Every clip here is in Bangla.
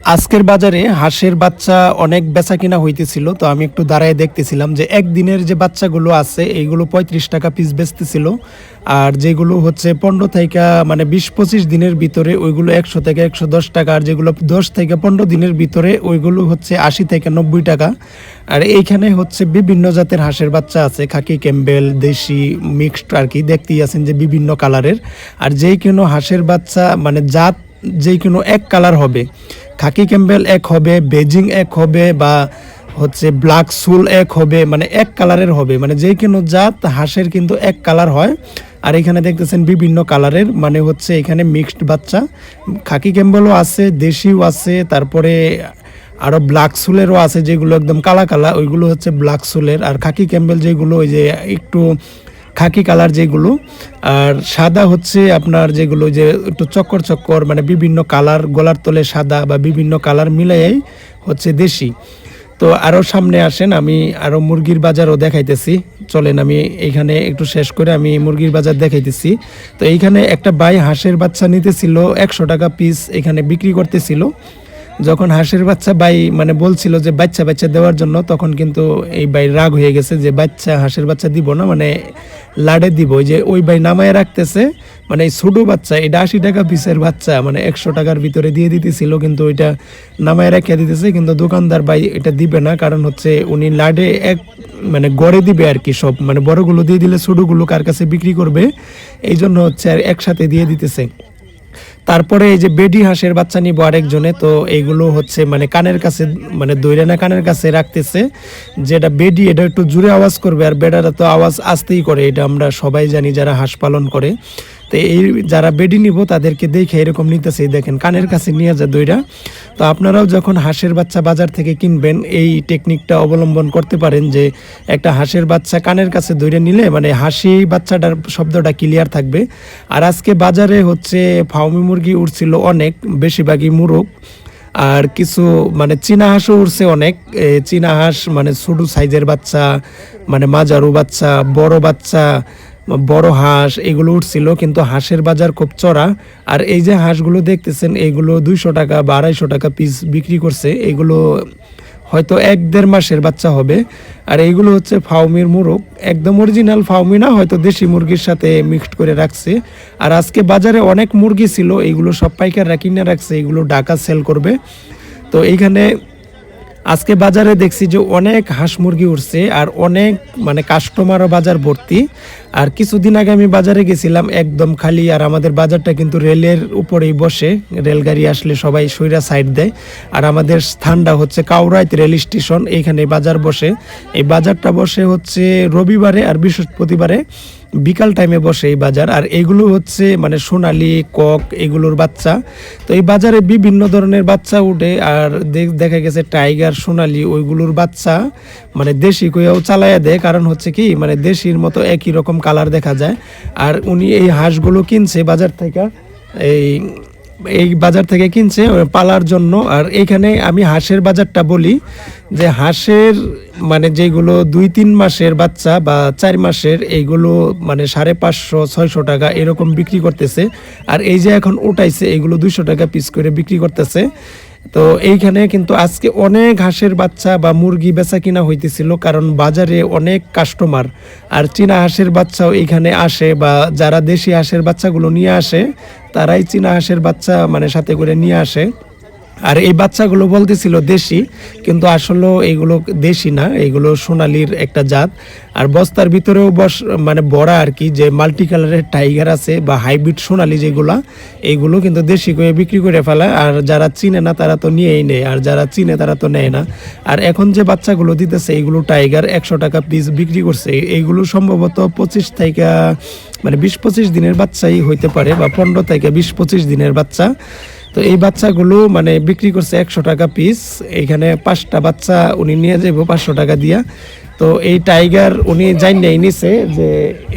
আজকের বাজারে হাঁসের বাচ্চা অনেক বেচা কিনা হইতেছিল, তো আমি একটু দাঁড়ায় দেখতেছিলাম যে একদিনের যে বাচ্চাগুলো আছে, এইগুলো পঁয়ত্রিশ টাকা পিস বেচতেছিল, আর যেগুলো হচ্ছে পনেরো থেকে মানে বিশ পঁচিশ দিনের ভিতরে ওইগুলো একশো থেকে একশো দশ টাকা, আর যেগুলো দশ থেকে পনেরো দিনের ভিতরে ওইগুলো হচ্ছে আশি থেকে নব্বই টাকা। আর এইখানে হচ্ছে বিভিন্ন জাতের হাঁসের বাচ্চা আছে, খাকি ক্যাম্বেল, দেশি, মিক্সড আর কি, দেখতেই আছেন যে বিভিন্ন কালারের। আর যেই কোনো হাঁসের বাচ্চা মানে জাত যেই কোনো এক কালার হবে খাকি ক্যাম্বেল এক হবে, বেজিং এক হবে বা হচ্ছে ব্ল্যাক সুল এক হবে মানে এক কালারের হবে। মানে যে কোনো জাত হাঁসের কিন্তু এক কালার হয়। আর এখানে দেখতেছেন বিভিন্ন কালারের মানে হচ্ছে এখানে মিক্সড বাচ্চা। খাকি ক্যাম্বেলও আছে, দেশিও আছে, তারপরে আরও ব্ল্যাক সুলেরও আছে যেগুলো একদম কালা কালা, ওইগুলো হচ্ছে ব্ল্যাক সুলের। আর খাকি ক্যাম্বেল যেগুলো ওই যে একটু খাকি কালার যেগুলো, আর সাদা হচ্ছে আপনার যেগুলো যে একটু চক্কর চক্কর মানে বিভিন্ন কালার, গলার তলে সাদা বা বিভিন্ন কালার মিলাইয়াই হচ্ছে দেশি। তো আরও সামনে আসেন, আমি আরও মুরগির বাজারও দেখাইতেছি। চলেন, আমি এইখানে একটু শেষ করে আমি মুরগির বাজার দেখাইতেছি। তো এইখানে একটা বাই হাঁসের বাচ্চা নিতেছিল, একশো টাকা পিস এখানে বিক্রি করতেছিল। যখন হাঁসের বাচ্চা বাই মানে বলছিল যে বাচ্চা বাচ্চা দেওয়ার জন্য, তখন কিন্তু এই বাই রাগ হয়ে গেছে যে বাচ্চা হাঁসের বাচ্চা দিব না মানে লাডে দিব। যে ওই বাই নামায় রাখতেছে মানে এই ছোটো বাচ্চা এটা আশি টাকা পিসের বাচ্চা মানে একশো টাকার ভিতরে দিয়ে দিতেছিল, কিন্তু ওইটা নামায় রেখে দিতেছে, কিন্তু দোকানদার ভাই এটা দিবে না, কারণ হচ্ছে উনি লাডে এক মানে গড়ে দিবে আর কি সব মানে বড়গুলো দিয়ে দিলে ছোটোগুলো কার কাছে বিক্রি করবে এই জন্য হচ্ছে আর একসাথে দিয়ে দিতেছে। তারপরে এই যে বেডি হাঁসের বাচ্চা নিবো আরেকজনে, তো এইগুলো হচ্ছে মানে কানের কাছে মানে দৈরে না কানের কাছে রাখতেছে, যেটা বেডি, এটা একটু জুড়ে আওয়াজ করবে, আর বেডারা তো আওয়াজ আসতেই করে, এটা আমরা সবাই জানি যারা হাঁস পালন করে। তো এই যারা বেডি নিব, তাদেরকে দেখে এরকম নিতেছে দেখেন, কানের কাছে নিয়ে যায় দইরা তো আপনারাও যখন হাঁসের বাচ্চা বাজার থেকে কিনবেন, এই টেকনিকটা অবলম্বন করতে পারেন যে, একটা হাঁসের বাচ্চা কানের কাছে দইরে নিলে মানে হাসি বাচ্চাটার শব্দটা ক্লিয়ার থাকবে। আর আজকে বাজারে হচ্ছে ফাউমি মুরগি উঠছিল অনেক, বেশিরভাগই মুরগ। আর কিছু মানে চীনা হাঁসও উঠছে অনেক। চীনা হাঁস মানে ছোট সাইজের বাচ্চা মানে মাজারু বাচ্চা, বড় বাচ্চা বড় হাঁস, এগুলো উঠছিল, কিন্তু হাঁসের বাজার খুব চড়া। আর এই যে হাঁসগুলো দেখতেছেন, এগুলো দুইশো টাকা বা আড়াইশো টাকা পিস বিক্রি করছে। এগুলো হয়তো এক দেড় মাসের বাচ্চা হবে। আর এইগুলো হচ্ছে ফাউমির মুরগ। একদম অরিজিনাল ফাউমি না, হয়তো দেশি মুরগির সাথে মিক্সড করে রাখছে। আর আজকে বাজারে অনেক মুরগি ছিল এইগুলো সব পাইকাররা কিনে রাখছে, এগুলো ঢাকা সেল করবে। তো এইখানে আজকে বাজারে দেখছি যে অনেক হাঁস মুরগি উঠছে আর অনেক মানে কাস্টমারও বাজার ভর্তি। আর কিছুদিন আগে আমি বাজারে গেছিলাম একদম খালি, আর আমাদের বাজারটা কিন্তু রেলের উপরেই বসে। রেলগাড়ি আসলে সবাই সইরা সাইড দেয়। আর আমাদের স্থানটা হচ্ছে কাউরাইত রেল স্টেশন এইখানে বাজার বসে। এই বাজারটা বসে হচ্ছে রবিবারে আর বৃহস্পতিবারে। বিকাল টাইমে বসে এই বাজার। আর এগুলো হচ্ছে মানে সোনালি, কক এগুলোর বাচ্চা। তো এই বাজারে বিভিন্ন ধরনের বাচ্চা উঠে, আর দেখ- গেছে টাইগার, সোনালি ওইগুলোর বাচ্চা। মানে দেশি কইয়াও চালাইয়া দেয়, কারণ হচ্ছে কি মানে দেশির মতো একই রকম কালার দেখা যায়। আর উনি এই হাঁসগুলো কিনছে বাজার থেকে, এই এই বাজার থেকে কিনছে পালার জন্য। আর এখানে আমি হাঁসের বাজারটা বলি, যে হাঁসের মানে যেগুলো দুই তিন মাসের বাচ্চা বা চার মাসের, এইগুলো মানে সাড়ে পাঁচশো, ছয়শো টাকা এরকম বিক্রি করতেছে। আর এই যে এখন উঠাইছে এগুলো দুইশো টাকা পিস করে বিক্রি করতেছে। তো এইখানে কিন্তু আজকে অনেক হাঁসের বাচ্চা বা মুরগি বেচা কিনা হইতেছিল, কারণ বাজারে অনেক কাস্টমার আর চীনা হাঁসের বাচ্চাও এখানে আসে বা যারা দেশি হাঁসের বাচ্চাগুলো নিয়ে আসে, তারাই চীনা হাঁসের বাচ্চা মানে সাথে করে নিয়ে আসে। আর এই বাচ্চাগুলো বলতেছিল দেশি, কিন্তু আসলে এইগুলো দেশি না, এইগুলো সোনালির একটা জাত। আর বস্তার ভিতরেও বস মানে বড়া আর কি, যে মাল্টি কালারের টাইগার আছে বা হাইব্রিড সোনালি যেগুলা, এইগুলো কিন্তু দেশি করে বিক্রি করে ফেলে। আর যারা চিনে না, তারা তো নিয়েই নেয়। আর যারা চিনে, তারা তো নেয় না। আর এখন যে বাচ্চাগুলো দিতেছে, এইগুলো টাইগার একশো টাকা পিস বিক্রি করছে। এইগুলো সম্ভবত পঁচিশ থেকে মানে বিশ পঁচিশ দিনের বাচ্চাই হইতে পারে বা পনেরো থেকে বিশ পঁচিশ দিনের বাচ্চা। তো এই বাচ্চাগুলো মানে বিক্রি করছে একশো টাকা পিস এখানে পাঁচটা বাচ্চা উনি নিয়ে যাব পাঁচশো টাকা দিয়া। তো এই টাইগার উনি যাই নেই নিছে যে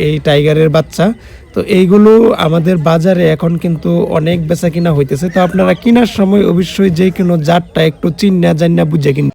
এই টাইগারের বাচ্চা। তো এইগুলো আমাদের বাজারে এখন কিন্তু অনেক বেচা কিনা হইতেছে। তো আপনারা কেনার সময় অবশ্যই যে কোনো জাতটা একটু চিন্না জান্না বুঝে কিন